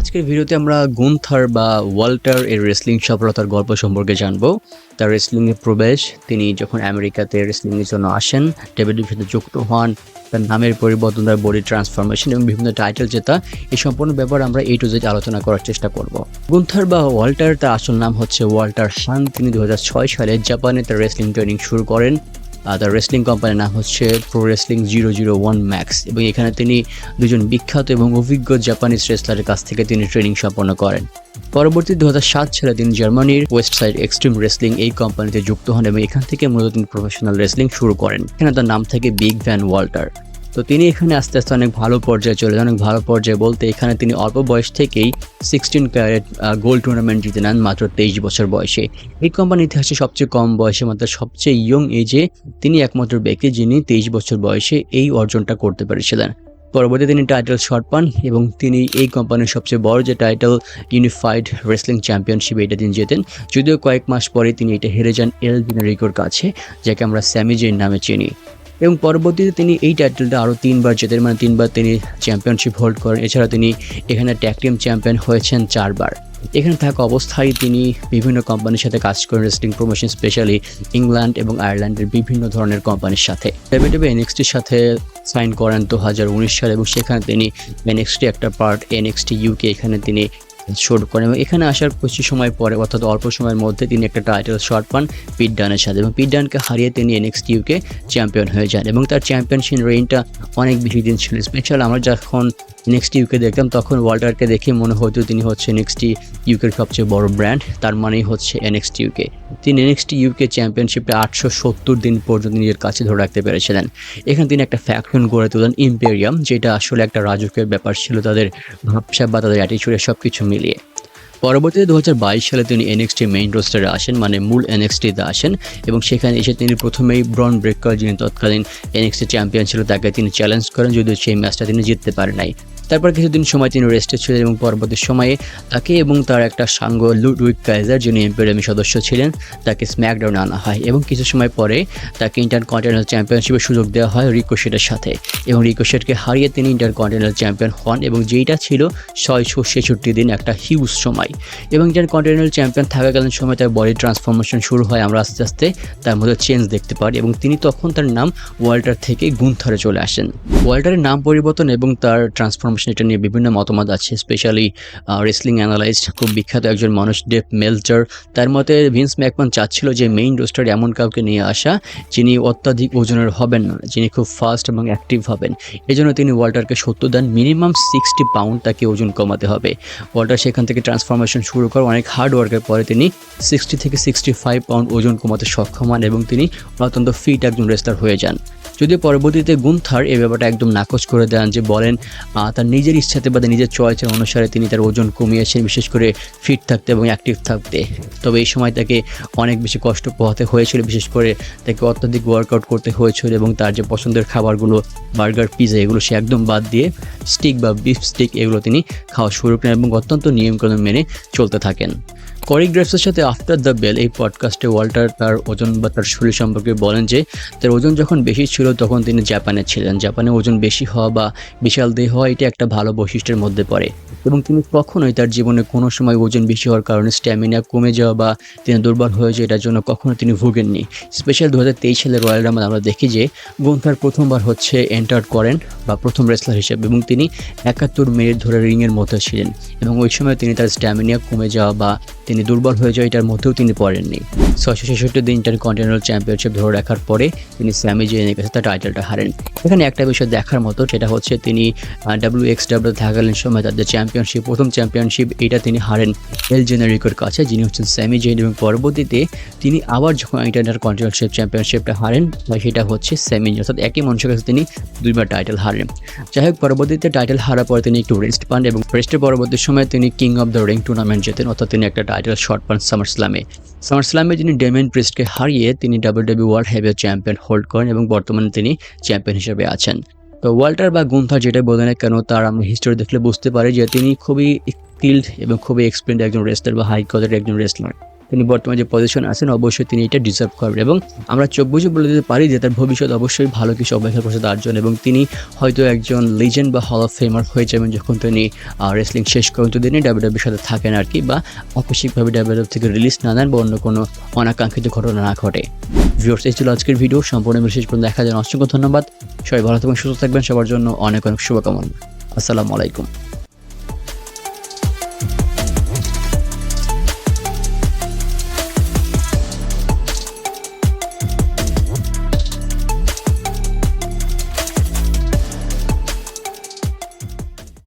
আজকের ভিডিওতে আমরা গুনথার বা ওয়াল্টার এর রেসলিং সফলতার গল্প সম্পর্কে জানব। তার রেসলিংয়ে প্রবেশ, তিনি যখন আমেরিকাতে রেসলিংয়ের জন্য আসেন ডেভিডের সাথে যুক্ত হন, তার নামের পরিবর্তন, তার বডি ট্রান্সফরমেশন এবং বিভিন্ন টাইটেল জেতা, এই সম্পূর্ণ ব্যাপার আমরা এই টু জেড আলোচনা করার চেষ্টা করব। গুন্থার বা ওয়াল্টার, তার আসল নাম হচ্ছে ওয়াল্টার হান তিনি দু হাজার ছয় সালে জাপানে তার রেসলিং ট্রেনিং শুরু করেন। তার রেসলিং কোম্পানির নাম হচ্ছে pro wrestling zero zero one max এবং এখানে তিনি দুজন বিখ্যাত এবং অভিজ্ঞ জাপানিজ রেসলারের কাছ থেকে তিনি ট্রেনিং সম্পন্ন করেন। পরবর্তী দু হাজার সাত সালে তিনি জার্মানির ওয়েস্ট সাইড এক্সট্রিম রেসলিং এই কোম্পানিতে যুক্ত হন এবং এখান থেকে মূলত তিনি প্রফেশনাল রেসলিং শুরু করেন। এখানে তার নাম থাকে বিগ ভ্যান ওয়াল্টার তো তিনি এখানে আস্তে আস্তে অনেক ভালো পর্যায়ে চলে যান, অনেক ভালো পর্যায়ে বলতে এখানে তিনি অল্প বয়স থেকেই সিক্সটিন ক্যারেট গোল্ড টুর্নামেন্ট জিতে নেন মাত্র তেইশ বছর বয়সে। এই কোম্পানির ইতিহাসে সবচেয়ে কম বয়সে, মাত্র সবচেয়ে ইয়ং এজে তিনি একমাত্র ব্যক্তি যিনি তেইশ বছর বয়সে এই অর্জনটা করতে পেরেছিলেন। পরবর্তী তিনি টাইটেল শট পান এবং তিনি এই কোম্পানির সবচেয়ে বড় যে টাইটেল ইউনিফাইড রেসলিং চ্যাম্পিয়নশিপ এটা তিনি জেতেন। যদিও কয়েক মাস পরে তিনি এটা হেরে যান এল জেনারিকোর কাছে, যাকে আমরা স্যামিজের নামে চিনি। এবং পরবর্তীতে তিনি এই টাইটেলটা আরও তিনবার জেতেন মানে তিনবার তিনি চ্যাম্পিয়নশিপ হোল্ড করেন। এছাড়া তিনি এখানে ট্যাগ টিম চ্যাম্পিয়ন হয়েছেন চারবার। এখানে থাকা অবস্থায় তিনি বিভিন্ন কোম্পানির সাথে কাজ করেন রেসলিং প্রমোশন স্পেশালি ইংল্যান্ড এবং আয়ারল্যান্ডের বিভিন্ন ধরনের কোম্পানির সাথে। ডেভিডেবে এনএক্সটির সাথে সাইন করেন দু হাজার উনিশ সালে এবং সেখানে তিনি এনএক্সটি একটা পার্ট এনএক্সটি ইউকে এখানে তিনি শুরু করেন এবং এখানে আসার কিছু সময় পরে, অর্থাৎ অল্প সময়ের মধ্যে তিনি একটা টাইটেল শট পান পিট ডানের সাথে এবং পিট ডানকে হারিয়ে তিনি এনএক্স ইউকে চ্যাম্পিয়ন হয়ে যান এবং তার চ্যাম্পিয়নশিপ রেইনটা অনেক বেশি দিন ছিল। স্পেশাল আমরা যখন নেক্সট ইউকে দেখতাম তখন ওয়াল্টারকে দেখে মনে হতো তিনি হচ্ছে নেক্সট ইউকের সবচেয়ে বড় ব্র্যান্ড তার মানেই হচ্ছে এনএক্সট ইউকে তিনি এনএক্সটি ইউকে চ্যাম্পিয়নশিপটা আটশো সত্তর দিন পর্যন্ত নিজের কাছে ধরে রাখতে পেরেছিলেন। এখানে তিনি একটা ফ্যাকশন গড়ে তোলেন ইম্পেরিয়াম যেটা আসলে একটা রাজকের ব্যাপার ছিল তাদের ভাবসাব বা তাদের অ্যাটিচিউডের সব কিছু মিলিয়ে। পরবর্তীতে দু হাজার বাইশ সালে তিনি এনএক্সটি মেইন রোস্টারে আসেন মানে মূল এনএক্সটিতে আসেন এবং সেখানে এসে তিনি প্রথমেই ব্রন ব্রেকার যিনি তৎকালীন এনএক্সটি চ্যাম্পিয়ন ছিল, তাকে তিনি চ্যালেঞ্জ করেন, যদিও সেই ম্যাচটা তিনি জিততে পারেন নাই। তারপর কিছুদিন সময় তিনি রেস্টে ছিলেন এবং পরবর্তী সময়ে তাকে এবং তার একটা সাঙ্গ লুডউইক কাইজার, যিনি এম্পেরিয়ামি সদস্য ছিলেন, তাকে স্ম্যাকডাউনে আনা হয় এবং কিছু সময় পরে তাকে ইন্টার কন্টিনেন্টাল চ্যাম্পিয়নশিপের সুযোগ দেওয়া হয় রিকোশেটের সাথে এবং রিকোশেটকে হারিয়ে তিনি ইন্টার কন্টিনেন্টাল চ্যাম্পিয়ন হন এবং যেইটা ছিল ছয়শো ছেষট্টি দিন একটা হিউজ সময় এবং ইন্টার কন্টিনেন্টাল চ্যাম্পিয়ন থাকাকালীন সময় তার বডি ট্রান্সফরমেশন শুরু হয়, আমরা আস্তে আস্তে তার মধ্যে চেঞ্জ দেখতে পারি এবং তিনি তখন তার নাম ওয়াল্টার থেকে গুনথরে চলে আসেন। ওয়াল্টারের নাম পরিবর্তন এবং তার ট্রান্সফরমেশন এটা নিয়ে বিভিন্ন মতামত আছে স্পেশালি রেসলিং অ্যানালাইস্ট খুব বিখ্যাত একজন মানুষ ডেভ মেলচার তার মতে ভিন্স ম্যাকমান চাচ্ছিল যে মেইন রোস্টার এমন কাউকে নিয়ে আসা যিনি অত্যাধিক ওজনের হবেন না, যিনি খুব ফাস্ট এবং অ্যাক্টিভ হবেন। এই জন্য তিনি ওয়াল্টারকে সত্য দেন মিনিমাম সিক্সটি পাউন্ড তাকে ওজন কমাতে হবে। ওয়াল্টার সেখান থেকে ট্রান্সফরমেশন শুরু করে অনেক হার্ড ওয়ার্কের পরে তিনি সিক্সটি থেকে সিক্সটি ফাইভ পাউন্ড ওজন কমাতে সক্ষম হন এবং তিনি অত্যন্ত ফিট একজন রেস্টার হয়ে যান। যদিও পরবর্তীতে গুন্থার এই ব্যাপারটা একদম নাকচ করে দেন যে বলেন তার নিজের ইচ্ছাতে বা নিজের চয়েসের অনুসারে তিনি তার ওজন কমিয়েছেন, বিশেষ করে ফিট থাকতে এবং অ্যাক্টিভ থাকতে। তবে এই সময় তাকে অনেক বেশি কষ্ট পোহাতে হয়েছিল, বিশেষ করে তাকে অত্যাধিক ওয়ার্কআউট করতে হয়েছিল এবং তার যে পছন্দের খাবারগুলো বার্গার পিজা এগুলো সে একদম বাদ দিয়ে স্টিক বা বিফ স্টিক এগুলো তিনি খাওয়া শুরু করেন এবং অত্যন্ত নিয়মকানুন মেনে চলতে থাকেন। কোরিওগ্রাফসের সাথে আফটার দ্য বেল এই পডকাস্টে ওয়াল্টার তার ওজন বা তার শরীর সম্পর্কে বলেন যে, তার ওজন যখন বেশি ছিল তখন তিনি জাপানে ছিলেন। জাপানে ওজন বেশি হওয়া বা বিশাল দেহ হওয়া এটা একটা ভালো বৈশিষ্ট্যের মধ্যে পড়ে। এবং তিনি কখনোই তার জীবনে কোনো সময় ওজন বেশি হওয়ার কারণে স্ট্যামিনা কমে যাওয়া বা তিনি দুর্বল হয়ে যায়, এটার জন্য কখনো তিনি ভুগেননি। স্পেশাল দু হাজার তেইশ সালের রয়্যাল রামাদ আমরা দেখি যে গুন্থার প্রথমবার হচ্ছে এন্টার করেন বা প্রথম রেসলার হিসেবে এবং তিনি একাত্তর মিনিট ধরে রিংয়ের মধ্যে ছিলেন। এবং ওই সময় তিনি তার স্ট্যামিনা কমে যাওয়া বা তিনি দুর্বল হয়ে যায় এটার মধ্যেও তিনি পড়েননি। ছয়শো ছেষট্টি দিন ইন্টার কন্টিনেন্টাল চ্যাম্পিয়নশিপ ধরে রাখার পরে তিনি স্যামি জেনের কাছে তার টাইটেলটা হারেন। এখানে একটা বিষয় দেখার মতো, সেটা হচ্ছে তিনি ডাব্লিউ এক্স ডাব্লিউ থাকাকালীন সময় তাদের চ্যাম্পিয়নশিপ প্রথম চ্যাম্পিয়নশিপ এটা তিনি হারেন এল জেনারিকোর কাছে, যিনি হচ্ছেন স্যামি জেন এবং পরবর্তীতে তিনি আবার যখন ইন্টার কন্টিনেন্টাল চ্যাম্পিয়নশিপটা হারেন সেটা হচ্ছে স্যামি অর্থাৎ একই মানুষের কাছে তিনি দুইবার টাইটেল হারেন। যাই হোক, পরবর্তীতে টাইটেল হারার পরে তিনি একটু রেস্ট পান এবং রেস্টের পরবর্তী সময় তিনি king of the ring tournament জেতেন। অর্থাৎ তিনি একটা টাইটেল শর্ট পান সামার স্লামে সামার স্লামে যিনি ডেমেন প্রিস্টকে হারিয়ে তিনি W W world heavyweight champion hold করেন এবং বর্তমানে তিনি চ্যাম্পিয়ন হিসেবে আছেন। তো ওয়াল্টার বা গুন্থার যেটা বলে না কেন, তার আমরা হিস্টোরি দেখলে বুঝতে পারি যে তিনি খুবই স্কিল্ড এবং খুবই এক্সপিরিয়েন্ট একজন রেসলার বা হাই কলের একজন রেসলার তিনি বর্তমানে যে পজিশন আছেন, অবশ্যই তিনি এটা ডিজার্ভ করবেন। এবং আমরা চোখ বুঝে বলে দিতে পারি যে তার ভবিষ্যৎ অবশ্যই ভালো কিছু অপেক্ষা করছে তার জন্য এবং তিনি হয়তো একজন লিজেন্ড বা হল অফ ফেমার হয়ে যাবেন যখন তিনি রেসলিং শেষ করেন। তিনি ডাব্লিউডাব্লিউর সাথে থাকেন আর কি বা আকস্মিকভাবে ডাব্লিউডাব্লিউ থেকে রিলিজ না দেন বা অন্য কোনো অনাকাঙ্ক্ষিত ঘটনা না ঘটে। ভিউয়ার্স এই ছিল আজকের ভিডিও সম্পূর্ণ বিশেষ পর্যন্ত দেখা যায় অসংখ্য ধন্যবাদ। সবাই ভালো থাকবেন, সুস্থ থাকবেন। সবার জন্য অনেক অনেক শুভকামনা। আসসালামু আলাইকুম।